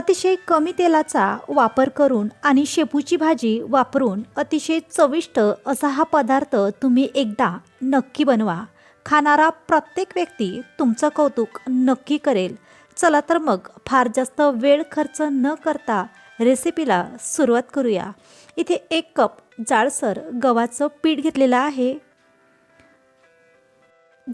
अतिशय कमी तेलाचा वापर करून आणि शेपूची भाजी वापरून अतिशय चविष्ट असा हा पदार्थ तुम्ही एकदा नक्की बनवा. खाणारा प्रत्येक व्यक्ती तुमचं कौतुक नक्की करेल. चला तर मग फार जास्त वेळ खर्च न करता रेसिपीला सुरुवात करूया. इथे एक कप जाडसर गव्हाचं पीठ घेतलेलं आहे.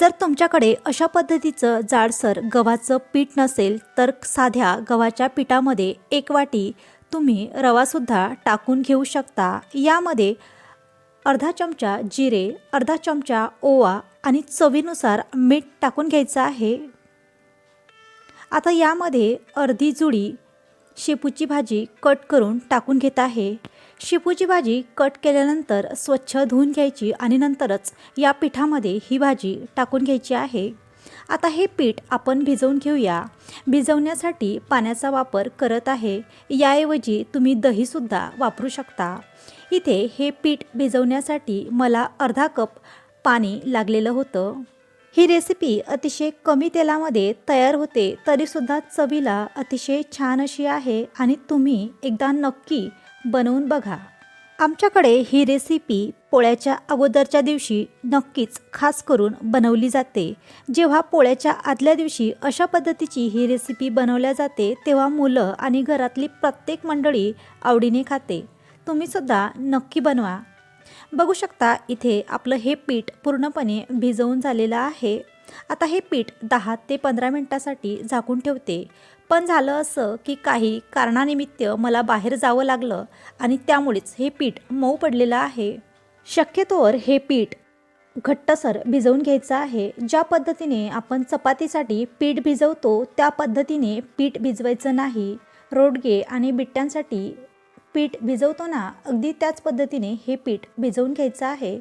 जर तुमच्याकडे अशा पद्धतीचं जाडसर गव्हाचं पीठ नसेल तर साध्या गव्हाच्या पिठामध्ये एक वाटी तुम्ही रवासुद्धा टाकून घेऊ शकता. यामध्ये अर्धा चमचा जिरे अर्धा चमचा ओवा आणि चवीनुसार मीठ टाकून घ्यायचं आहे. आता यामध्ये अर्धी जुडी शेपूची भाजी कट करून टाकून घेत आहे. शेपूची भाजी कट केल्यानंतर स्वच्छ धुवून घ्यायची आणि नंतरच या पिठामध्ये ही भाजी टाकून घ्यायची आहे. आता हे पीठ आपण भिजवून घेऊया. भिजवण्यासाठी पाण्याचा वापर करत आहे. याऐवजी तुम्ही दहीसुद्धा वापरू शकता. इथे हे पीठ भिजवण्यासाठी मला अर्धा कप पाणी लागलेलं होतं. ही रेसिपी अतिशय कमी तेलामध्ये तयार होते तरीसुद्धा चवीला अतिशय छान अशी आहे आणि तुम्ही एकदा नक्की बनवून बघा. आमच्याकडे ही रेसिपी पोळ्याच्या अगोदरच्या दिवशी नक्कीच खास करून बनवली जाते. जेव्हा पोळ्याच्या आदल्या दिवशी अशा पद्धतीची ही रेसिपी बनवल्या जाते तेव्हा मुलं आणि घरातली प्रत्येक मंडळी आवडीने खाते. तुम्हीसुद्धा नक्की बनवा. बघू शकता इथे आपलं हे पीठ पूर्णपणे भिजवून झालेलं आहे. आता हे पीठ दहा ते पंधरा मिनटासाठी झाकून ठेवते. पण झालं असं की काही कारणानिमित्त मला बाहेर जावं लागलं आणि त्यामुळेच हे पीठ मऊ पडलेलं आहे. शक्यतोवर हे पीठ घट्टसर भिजवून घ्यायचं आहे. ज्या पद्धतीने आपण चपातीसाठी पीठ भिजवतो त्या पद्धतीने पीठ भिजवायचं नाही. रोडगे आणि बिट्ट्यांसाठी पीठ भिजवतो ना अगदी त्याच पद्धतीने हे पीठ भिजवून घ्यायचं आहे.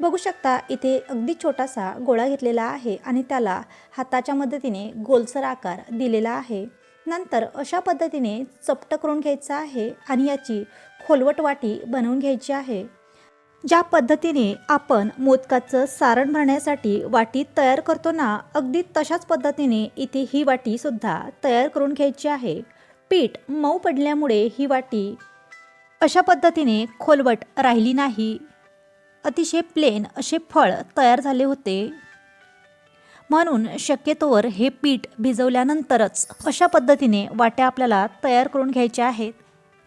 बघू शकता इथे अगदी छोटासा गोळा घेतलेला आहे आणि त्याला हाताच्या मदतीने गोलसर आकार दिलेला आहे. नंतर अशा पद्धतीने चपट करून घ्यायचं आहे आणि याची खोलवट वाटी बनवून घ्यायची आहे. ज्या पद्धतीने आपण मोदकाचं सारण भरण्यासाठी वाटी तयार करतो ना अगदी तशाच पद्धतीने इथे ही वाटीसुद्धा तयार करून घ्यायची आहे. पीठ मऊ पडल्यामुळे ही वाटी अशा पद्धतीने खोलवट राहिली नाही. अतिशय प्लेन असे फळ तयार झाले होते. म्हणून शक्यतोवर हे पीठ भिजवल्यानंतरच अशा पद्धतीने वाट्या आपल्याला तयार करून घ्यायच्या आहेत.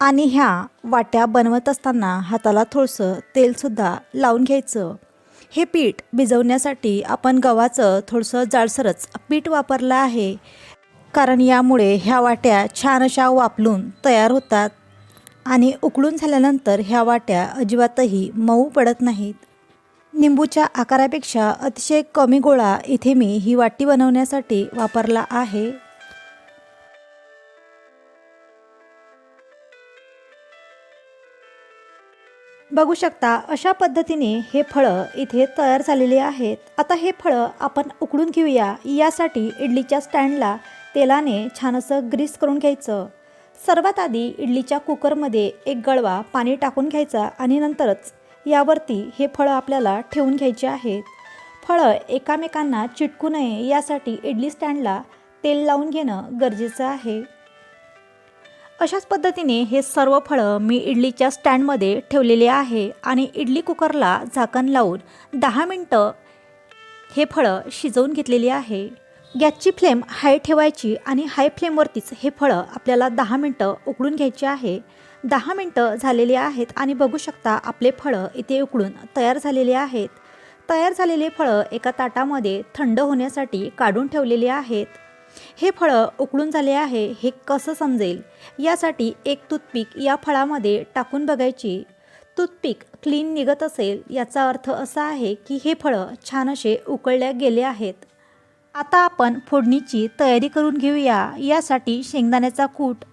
आणि ह्या वाट्या बनवत असताना हाताला थोडंसं तेलसुद्धा लावून घ्यायचं. हे पीठ भिजवण्यासाठी आपण गव्हाचं थोडंसं जाडसरच पीठ वापरलं आहे. कारण यामुळे ह्या वाट्या छान अशा वापलून तयार होतात. आणि उकळून झाल्यानंतर ह्या वाट्या अजिबातही मऊ पडत नाहीत. निंबूच्या आकारापेक्षा अतिशय कमी गोळा इथे मी ही वाटी बनवण्यासाठी वापरला आहे. बघू शकता अशा पद्धतीने हे फळं इथे तयार झालेले आहेत. आता हे फळं आपण उकडून घेऊया. यासाठी इडलीच्या स्टँडला तेलाने छान असं ग्रीस करून घ्यायचं. सर्वात आधी इडलीच्या कुकरमध्ये एक गळवा पाणी टाकून घ्यायचा आणि नंतरच यावरती हे फळं आपल्याला ठेवून घ्यायचे आहेत. फळं एकामेकांना चिटकू नये यासाठी इडली स्टँडला तेल लावून घेणं गरजेचं आहे. अशाच पद्धतीने हे सर्व फळं मी इडलीच्या स्टँडमध्ये ठेवलेले आहे आणि इडली कुकरला झाकण लावून दहा मिनटं हे फळं शिजवून घेतलेली आहे. गॅसची फ्लेम हाय ठेवायची आणि हाय फ्लेमवरतीच हे फळं आपल्याला दहा मिनटं उकळून घ्यायची आहे. दहा मिनटं झालेली आहेत आणि बघू शकता आपले फळं इथे उकळून तयार झालेले आहेत. तयार झालेले फळं एका ताटामध्ये थंड होण्यासाठी काढून ठेवलेले आहेत. हे फळं उकळून झाले आहे हे कसं समजेल? यासाठी एक टूथपिक या फळामध्ये टाकून बघायची. टूथपिक क्लीन निघत असेल याचा अर्थ असा आहे की हे फळं छान असे उकळल्या गेले आहेत. आता आपण फोडणीची तयारी करून घेऊया. यासाठी शेंगदाण्याचा कूट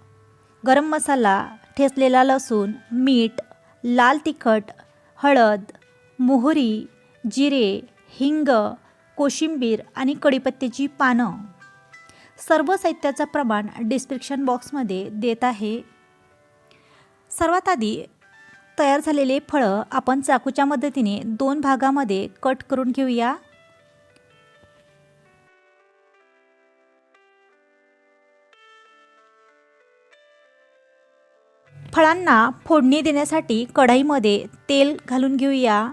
गरम मसाला ठेचलेला लसूण मीठ लाल तिखट हळद मोहरी जिरे हिंग कोशिंबीर आणि कढीपत्त्याची पानं. सर्व साहित्याचं प्रमाण डिस्क्रिप्शन बॉक्समध्ये देत आहे. सर्वात आधी तयार झालेले फळं आपण चाकूच्या मदतीने दोन भागामध्ये कट करून घेऊया. फळांना फोडणी देण्यासाठी कढाईमध्ये तेल घालून घेऊया.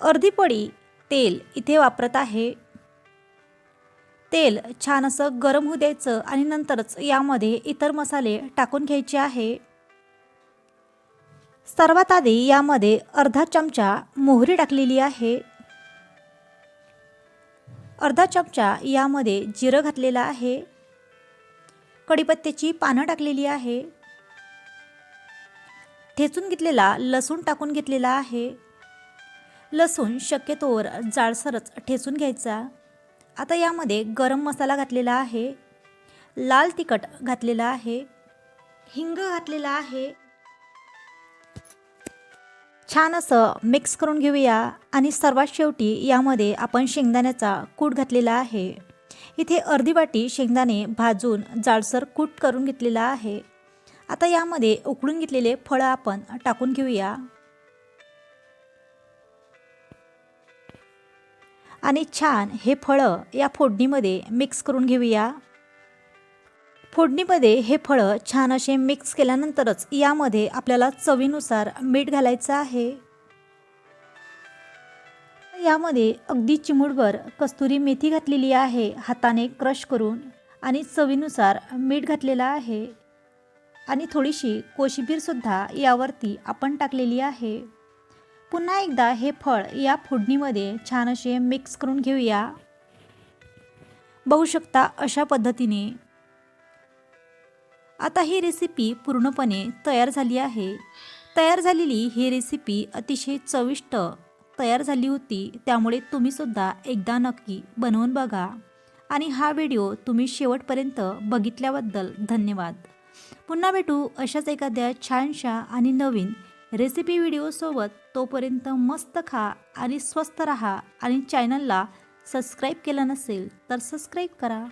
अर्धी पडी तेल इथे वापरत आहे. तेल छान असं गरम होऊ द्यायचं आणि नंतरच यामध्ये इतर मसाले टाकून घ्यायचे आहे. सर्वात आधी यामध्ये अर्धा चमचा मोहरी टाकलेली आहे. अर्धा चमचा यामध्ये जिरं घातलेलं आहे. कढीपत्त्याची पानं टाकलेली आहे. ठेचून घेतलेला लसूण टाकून घेतलेला आहे. लसूण शक्यतोवर जाडसरच ठेचून घ्यायचा. आता यामध्ये गरम मसाला घातलेला आहे. लाल तिखट घातलेला आहे. हिंग घातलेला आहे. छान असं मिक्स करून घेऊया. आणि सर्वात शेवटी यामध्ये आपण शेंगदाण्याचा कूट घातलेला आहे. इथे अर्धी वाटी शेंगदाणे भाजून जाडसर कूट करून घेतलेला आहे. आता यामध्ये उकळून घेतलेले फळं आपण टाकून घेऊया. आणि छान हे फळं या फोडणीमध्ये मिक्स करून घेऊया. फोडणीमध्ये हे फळं छान असे मिक्स केल्यानंतरच यामध्ये आपल्याला चवीनुसार मीठ घालायचं आहे. यामध्ये अगदी चिमुडभर कस्तुरी मेथी घातलेली आहे हाताने क्रश करून आणि चवीनुसार मीठ घातलेलं आहे. आणि थोडीशी कोशिंबीरसुद्धा यावरती आपण टाकलेली आहे. पुन्हा एकदा हे फळ या फोडणीमध्ये छान असे मिक्स करून घेऊया. बघू शकता अशा पद्धतीने. आता ही रेसिपी पूर्णपणे तयार झाली आहे. तयार झालेली ही रेसिपी अतिशय चविष्ट तयार झाली होती त्यामुळे तुम्हीसुद्धा एकदा नक्की बनवून बघा. आणि हा व्हिडिओ तुम्ही शेवटपर्यंत बघितल्याबद्दल धन्यवाद. पुन्हा भेटू अशाच एखाद्या छानशा आणि नवीन रेसिपी व्हिडिओसोबत तोपर्यंत मस्त खा आणि स्वस्त रहा आणि चॅनलला सबस्क्राईब केलं नसेल तर सबस्क्राईब करा.